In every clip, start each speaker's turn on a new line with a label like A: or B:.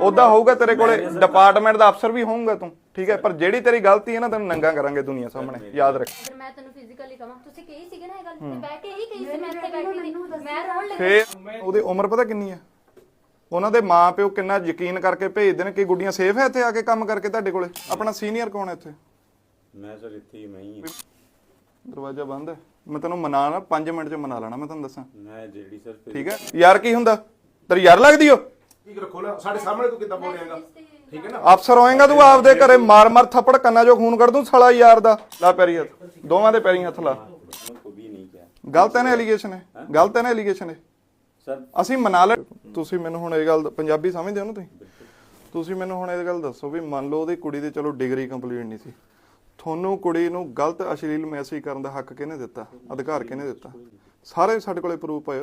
A: ਉਦਾਂ ਹੋਊਗਾ ਤੇਰੇ ਕੋਲੇ ਡਿਪਾਰਟਮੈਂਟ ਦਾ ਅਫਸਰ ਵੀ ਹੋਊਗਾ ਤੂੰ ਠੀਕ ਹੈ? ਪਰ ਜਿਹੜੀ ਤੇਰੀ ਗਲਤੀ ਹੈ ਨਾ ਤੈਨੂੰ ਨੰਗਾ ਕਰਾਂਗੇ ਦੁਨੀਆ ਸਾਹਮਣੇ ਯਾਦ ਰੱਖ।
B: ਮੈਂ ਤੈਨੂੰ ਫਿਜ਼ੀਕਲੀ ਕਹਾਂ ਤੁਸੀਂ ਕਹੀ ਸੀਗੇ ਨਾ ਇਹ ਗੱਲ ਤੇ ਬਹਿ ਕੇ ਹੀ ਕਹੀ ਸੀ ਮੈਂ ਇੱਥੇ ਬੈਠੀ ਸੀ। ਮੈਂ ਰੋਣ ਲੱਗੀ।
A: ਫੇਰ ਉਹਦੀ ਉਮਰ ਪਤਾ ਕਿੰਨੀ ਹੈ? ਉਹਨਾਂ ਦੇ ਮਾਪਿਓ ਕਿੰਨਾ ਯਕੀਨ ਕਰਕੇ ਭੇਜਦੇ ਨੇ ਕਿ ਗੁੱਡੀਆਂ ਸੇਫ ਹੈ ਇੱਥੇ ਆ ਕੇ ਕੰਮ ਕਰਕੇ ਤੁਹਾਡੇ ਕੋਲੇ? ਆਪਣਾ ਸੀਨੀਅਰ ਕੌਣ ਹੈ ਇੱਥੇ?
C: ਮੈਂ ਸਰ ਇੱਥੇ ਹੀ ਮੈਂ ਹੀ ਹਾਂ।
A: ਦਰਵਾਜ਼ਾ ਬੰਦ ਹੈ। ਮੈਂ ਤੈਨੂੰ ਮਨਾ ਨਾ 5 ਮਿੰਟ ਚ ਮਨਾ ਲੈਣਾ ਮੈਂ ਤੁਹਾਨੂੰ ਦੱਸਾਂ।
C: ਮੈਂ ਜਿਹੜੀ ਸਰ
A: ਠੀਕ ਹੈ? ਯਾਰ ਕੀ ਹੁੰਦਾ? ਤੇਰੀ ਯਾਰ ਲੱਗਦੀ ਓ?
D: ਠੀਕ ਰੱਖੋ ਨਾ ਸਾਡੇ ਸਾਹਮਣੇ ਤੂੰ ਕਿੱਦਾਂ ਬੋਲੇਂਗਾ ਠੀਕ ਹੈ ਨਾ?
A: ਅਫਸਰ ਹੋਏਗਾ ਤੂੰ ਆਪਦੇ ਘਰੇ ਮਾਰ ਮਾਰ ਥੱਪੜ ਕੰਨਾਂ ਚੋਂ ਖੂਨ ਕੱਢ ਦੂੰ ਸਾਲਾ ਯਾਰ ਦਾ। ਲਾ ਪੈਰੀ ਹੱਥ ਦੋਵਾਂ ਦੇ ਪੈਰੀ ਹੱਥ ਲਾ। ਗਲਤ ਹੈ ਨਾ ਐਲੀਗੇਸ਼ਨ ਹੈ? ਗਲਤ ਹੈ ਨਾ ਐਲੀਗੇਸ਼ਨ ਹੈ
C: ਸਰ।
A: ਅਸੀਂ ਮਨਾ ਲੈ ਤੁਸੀਂ ਮੈਨੂੰ ਹੁਣ ਇਹ ਗੱਲ ਪੰਜਾਬੀ ਸਮਝਦੇ ਹੋ ਨਾ ਤੁਸੀਂ? ਤੁਸੀਂ ਮੈਨੂੰ ਹੁਣ ਇਹ ਗੱਲ ਦੱਸੋ ਵੀ ਮੰਨ ਲਓ ਉਹਦੀ ਕੁੜੀ ਦੀ ਚਲੋ ਡਿਗਰੀ ਕੰਪਲੀਟ ਨਹੀਂ ਸੀ। ਤੁਹਾਨੂੰ ਕੁੜੀ ਨੂੰ ਗਲਤ ਅਸ਼ਲੀਲ ਮੈਸੇਜ ਕਰਨ ਦਾ ਹੱਕ ਕਿਹਨੇ ਦਿੱਤਾ? ਅਧਿਕਾਰ ਕਿਹਨੇ ਦਿੱਤਾ? ਸਾਰੇ ਸਾਡੇ ਕੋਲੇ ਪ੍ਰੂਫ
C: ਆਏ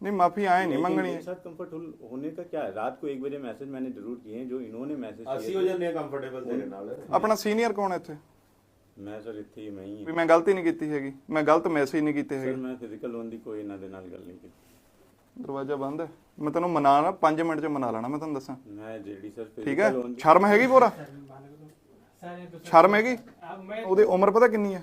C: मैं माफी मांग लूं मैं मांग लूंगा
A: ਨਹੀਂ ਮਾਫੀ ਆਏ ਨਹੀਂ
C: लेकिन
A: ਮੰਗਣੀ
C: मेरे साथ कंफर्ट होने का क्या है रात को एक बजे मैसेज मैंने जरूर किए हैं जो इन्होंने मैसेज
E: ਅਸੀਂ ਹੋ ਜਾਂਦੇ ਆ ਕੰਫਰਟੇਬਲ ਤੇਰੇ ਨਾਲ
A: ਆਪਣਾ ਸੀਨੀਅਰ ਕੌਣ ਹੈ ਇੱਥੇ
C: मैं सर इतने ही मैं ही
A: ਵੀ ਮੈਂ ਗਲਤੀ ਨਹੀਂ ਕੀਤੀ ਹੈਗੀ ਮੈਂ ਗਲਤ ਮੈਸੇਜ ਨਹੀਂ ਕੀਤੇ
C: सर
A: ਹੈਗੇ
C: मैं फिजिकल लोन दी कोई ना दे नाल गल नहीं की
A: ਦਰਵਾਜ਼ਾ ਬੰਦ ਹੈ ਮੈਂ ਤੈਨੂੰ ਮਨਾ ਨਾ 5 ਮਿੰਟ ਚ ਮਨਾ ਲੈਣਾ ਮੈਂ ਤੁਹਾਨੂੰ ਦੱਸਾਂ
C: मैं जेडी सर
A: ਠੀਕ ਹੈ
C: फिजिकल लोन
A: ਸ਼ਰਮ ਹੈਗੀ ਪੂਰਾ ਸ਼ਰਮ ਹੈਗੀ ਉਹਦੀ ਉਮਰ ਪਤਾ ਕਿੰਨੀ ਹੈ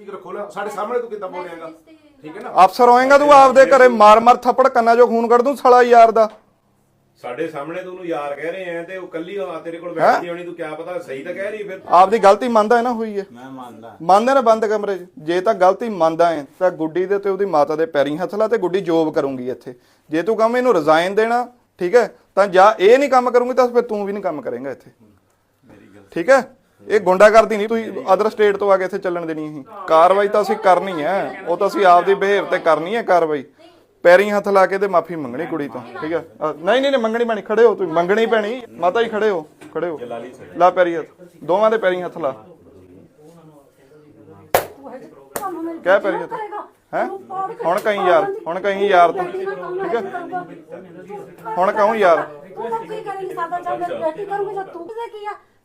D: ਠੀਕ ਰੱਖੋ ਨਾ ਸਾਡੇ ਸਾਹਮਣੇ ਤੂੰ ਕਿੱਦਾਂ ਬੋਲ ਰਿਹਾਗਾ ਠੀਕ ਹੈ ਨਾ?
A: ਅਫਸਰ ਹੋਏਗਾ ਤੂੰ ਆਪਦੇ ਘਰੇ ਮਾਰ ਮਾਰ ਥੱਪੜ ਕੰਨਾਂ ਚੋਂ ਖੂਨ ਕੱਢ ਦੂੰ ਸਾਲਾ ਯਾਰ ਦਾ।
E: ਸਾਡੇ ਸਾਹਮਣੇ ਤੂੰ ਉਹਨੂੰ ਯਾਰ ਕਹਿ ਰਹੇ ਆ ਤੇ ਉਹ ਕੱਲੀ ਆ ਤੇਰੇ ਕੋਲ ਬੈਠੀ ਹੋਣੀ ਤੂੰ ਕਿਆ ਪਤਾ ਸਹੀ ਤਾਂ ਕਹਿ ਰਹੀ ਫਿਰ।
A: ਆਪਦੀ ਗਲਤੀ ਮੰਨਦਾ ਹੈ ਨਾ ਹੋਈ ਹੈ।
C: ਮੈਂ ਮੰਨਦਾ।
A: ਮੰਨਦੇ ਨਾ ਬੰਦ ਕਮਰੇ 'ਚ। ਜੇ ਤਾਂ ਗਲਤੀ ਮੰਨਦਾ ਹੈ ਤਾਂ ਗੁੱਡੀ ਦੇ ਤੇ ਉਹਦੀ ਮਾਤਾ ਦੇ ਪੈਰੀਂ ਹੱਥ ਲਾ ਤੇ ਗੁੱਡੀ ਜੋਬ ਕਰੂੰਗੀ ਇੱਥੇ। ਜੇ ਤੂੰ ਕਹਵੇਂ ਇਹਨੂੰ ਰਿਜ਼ਾਈਨ ਦੇਣਾ ਠੀਕ ਹੈ ਤਾਂ ਜਾਂ ਇਹ ਨਹੀਂ ਕੰਮ ਕਰੂੰਗੀ ਤਾਂ ਫਿਰ ਤੂੰ ਵੀ ਨਹੀਂ ਕੰਮ ਕਰੇਗਾ ਇੱਥੇ। ਠੀਕ ਹੈ? ਇਹ ਗੁੰਡਾਗਰਦੀ ਨਹੀਂ, ਤੁਸੀਂ ਅਦਰ ਸਟੇਟ ਤੋਂ ਆ ਕੇ ਇੱਥੇ ਚੱਲਣ ਦੇਣੀ ਹੈ ਕਾਰਵਾਈ ਤਾਂ ਅਸੀਂ ਕਰਨੀ ਹੈ, ਉਹ ਤਾਂ ਅਸੀਂ ਆਪਦੀ ਬਿਹੇਵ ਤੇ ਕਰਨੀ ਹੈ ਕਾਰਵਾਈ। ਪੈਰੀਂ ਹੱਥ ਲਾ ਕੇ ਤੇ ਮਾਫੀ ਮੰਗਣੀ ਕੁੜੀ ਤੋਂ, ਠੀਕ ਹੈ? ਨਹੀਂ ਨਹੀਂ ਮੰਗਣੀ ਪੈਣੀ, ਖੜੇ ਹੋ ਤੁਸੀਂ, ਮੰਗਣੀ ਪੈਣੀ। ਮਾਤਾ ਜੀ, ਖੜੇ ਹੋ ਖੜੇ ਹੋ। ਲਾ ਪੈਰੀ ਹੱਥ, ਦੋਵਾਂ ਦੇ ਪੈਰੀਂ ਹੱਥ ਲਾ। ਕਹਿ ਪੈਰੀ ਹੱਥ। ਹੈ? ਹੁਣ ਕਹੀਂ ਯਾਰ, ਹੁਣ ਕਹੀਂ ਯਾਰ ਤੂੰ, ਠੀਕ ਹੈ? ਹੁਣ ਕਹੂੰ ਯਾਰ।
F: ਤੂੰ ਕੀ ਕਰੇਂਗੀ ਸਾਡਾ ਚੱਲ ਮੇਰੀ ਬੇਟੀ ਕਰੂੰਗੀ ਤੂੰ? ਕੀ ਆ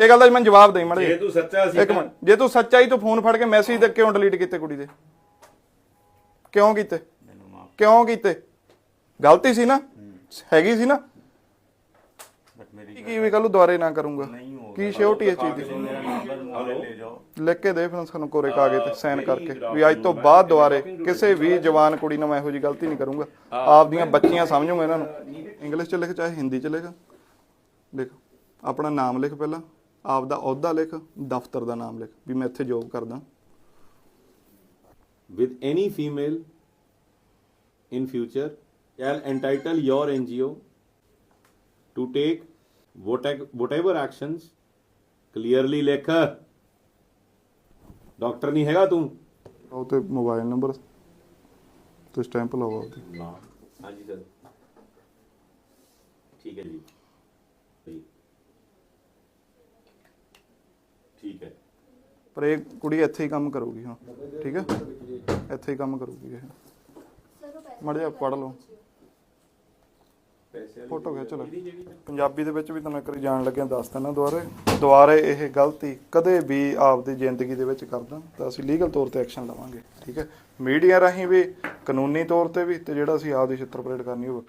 A: ਇਹ ਗੱਲ ਦਾ ਮੈਨੂੰ ਜਵਾਬ ਦੇ ਮੜੇ
E: ਜੇ ਤੂੰ ਸੱਚਾ ਸੀ
A: ਇੱਕ ਮਿੰਟ। ਜੇ ਤੂੰ ਸੱਚਾਈ ਤੂੰ ਫੋਨ ਫੜ ਕੇ ਮੈਸੇਜ ਤੇ ਕਿਉਂ ਡਿਲੀਟ ਕੀਤੇ ਕੁੜੀ ਦੇ? ਕਿਉਂ ਕੀਤੇ? ਕਿਉਂ ਕੀਤੇ? ਗਲਤੀ ਸੀ ਨਾ? ਹੈਗੀ ਸੀ ਨਾ? ਕੀ ਵੀ ਕੱਲੂ ਦੁਬਾਰੇ ਨਾ ਕਰੂੰਗਾ। ਕੀ ਸ਼ਿਓਰਟੀ ਇਸ ਚੀਜ਼ ਦੀ ਲਿਖ ਕੇ ਦੇ ਫਿਰ ਸਾਨੂੰ ਕੋਰੇ ਕਾਗਜ਼ ਤੇ ਸਾਈਨ ਕਰਕੇ। ਵੀ ਅੱਜ ਤੋਂ ਬਾਅਦ ਦੁਬਾਰੇ ਕਿਸੇ ਵੀ ਜਵਾਨ ਕੁੜੀ ਨਾਲ ਮੈਂ ਇਹੋ ਜੀ ਗਲਤੀ ਨਹੀਂ ਕਰੂੰਗਾ। ਆਪਦੀਆਂ ਬੱਚੀਆਂ ਸਮਝੂਗਾ ਇਹਨਾਂ ਨੂੰ। ਇੰਗਲਿਸ਼ ਚ ਲਿਖ ਚਾਹੇ ਹਿੰਦੀ ਚ ਲਿਖ। ਲਿਖ ਆਪਣਾ ਨਾਮ ਲਿਖ ਪਹਿਲਾਂ। ਆਪ ਦਾ ਅਹੁਦਾ ਲਿਖ ਦਫ਼ਤਰ ਦਾ ਨਾਮ ਲਿਖ ਵੀ ਮੈਂ ਇੱਥੇ ਜੋਬ ਕਰਦਾ
C: with any female in future shall entitle your NGO to take whate- whatever actions clearly ਲਿਖ ਡਾਕਟਰ ਨਹੀਂ ਹੈਗਾ ਤੂੰ
A: ਉਹ ਤੇ ਮੋਬਾਈਲ ਨੰਬਰ ਤੇ ਸਟੈਂਪ ਲਵਾਓ ਉਹਦੀ
C: ਨਾ ਹਾਂਜੀ ਸਰ ਠੀਕ ਹੈ ਜੀ ਠੀਕ ਹੈ
A: ਪਰ ਇਹ ਕੁੜੀ ਇੱਥੇ ਹੀ ਕੰਮ ਕਰੂਗੀ, ਹਾਂ। ਠੀਕ ਹੈ? ਇੱਥੇ ਹੀ ਕੰਮ ਕਰੂਗੀ ਇਹ। ਮੜ ਪੜ ਲਓ। ਫੋਟੋ ਖਿੱਚ ਲਓ ਪੰਜਾਬੀ ਦੇ ਵਿੱਚ ਵੀ ਤੁਹਾਨੂੰ ਇੱਕ ਵਾਰੀ ਜਾਣ ਲੱਗਿਆ ਦੱਸ ਦਿੰਦਾ ਦੁਬਾਰੇ। ਦੁਬਾਰੇ ਇਹ ਗਲਤੀ ਕਦੇ ਵੀ ਆਪਦੀ ਜ਼ਿੰਦਗੀ ਦੇ ਵਿੱਚ ਕਰਦਾ, ਤਾਂ ਅਸੀਂ ਲੀਗਲ ਤੌਰ ਤੇ ਐਕਸ਼ਨ ਲਵਾਂਗੇ। ਠੀਕ ਹੈ? ਮੀਡੀਆ ਰਾਹੀਂ ਵੀ, ਕਾਨੂੰਨੀ ਤੌਰ ਤੇ ਵੀ, ਤੇ ਜਿਹੜਾ ਅਸੀਂ ਆਪਦੀ ਛਿੱਤਰ ਪਰੇਡ ਕਰਨੀ ਹੋਵੇ